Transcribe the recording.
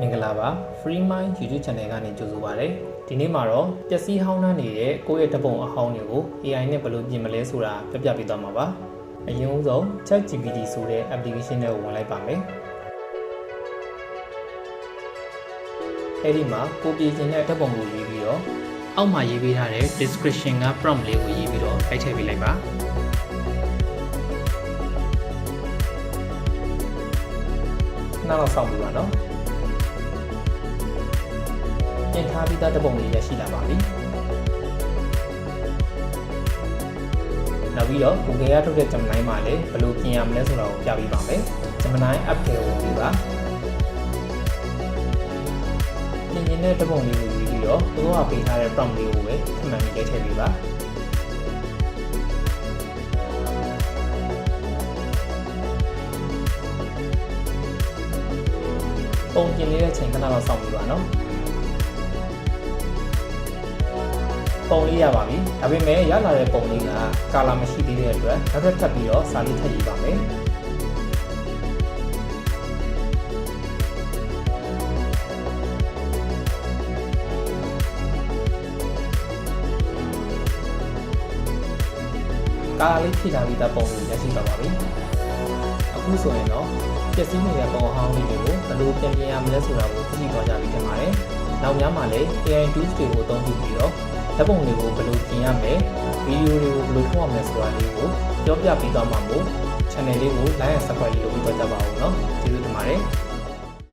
မင်္ဂလာပါ Free Mind YouTube Channel ကနေကြိုဆိုပါရစေဒီနေ့မှာတော့ပျက်စီးဟောင်းနှမ်းနေတဲ့ကိုယ့်ရဲ့တပုံအဟောင်းတွေကို AI နဲ့ဘယ်လိုပြင်မလဲဆိုတာပြပြပေးသွားမှာပါအရင်ဆုံး ChatGPT ဆိုတဲ့ application နဲ့ဝင်လိုက်ပါမယ်အဲဒီမှာကိုပြင်ခြင်းတဲ့တပုံကိုရေးပြီးတော့အောက်မှာရေးပေးထားတဲ့ description က prompt လေးကိုရေးပြီးတော့တိုက်ထည့်ပေးလိုက်ပါနောက်တော့စောင့်ပြီးပါနော် ပြင်ထားပြီးသားတပုံလေးရရှိလာပါပြီ။နောက်ပြီးတော့ Google ကထုတ်တဲ့ Gemini မှာလည်းဘယ်လိုပြင်ရမလဲဆိုတာကိုပြပေးပါမယ်။ Gemini app ထဲကိုပြီးပါ။ပြင်ရင်တဲ့တပုံလေးကိုယူပြီးတော့သူတို့ကပေးထားတဲ့ prompt လေးကိုပဲထပ်မံပြီးထည့်ပေးပါ။ပုံပြင်နေတဲ့ချိန်ခဏတော့စောင့်ပြီးပါနော်။ ပုံလေးရပါပြီ။ဒါပေမဲ့ရလာတဲ့ပုံလေးကကာလာမရှိသေးတဲ့အတွက်နောက်ထပ်ထပ်ပြီးတော့စာလေးထပ်ရေးပါမယ်။ကာလာလေးဖြည့်ထားပြီးသားပုံလေးရရှိသွားပါပြီ။အခုဆိုရင်တော့ပျက်စီးနေတဲ့ပုံအဟောင်းလေးတွေကိုဘယ်လိုပြင်ပြင်ရမလဲဆိုတာကိုသိသွားကြပြီထင်ပါတယ်။နောက်များမှာလည်း AI tools တွေကိုအသုံးပြုပြီးတော့ ဓာတ်ပုံတွေကိုဘယ်လိုပြင်ရမလဲဗီဒီယိုတွေကိုဘယ်လိုထုတ်ရမလဲဆိုတာလေးကိုပြောပြပေးသွားမှာမို့ channel လေးကို like and subscribe လုပ်ပြီးတော့ကြပါဦးเนาะကျေးဇူးတင်ပါတယ်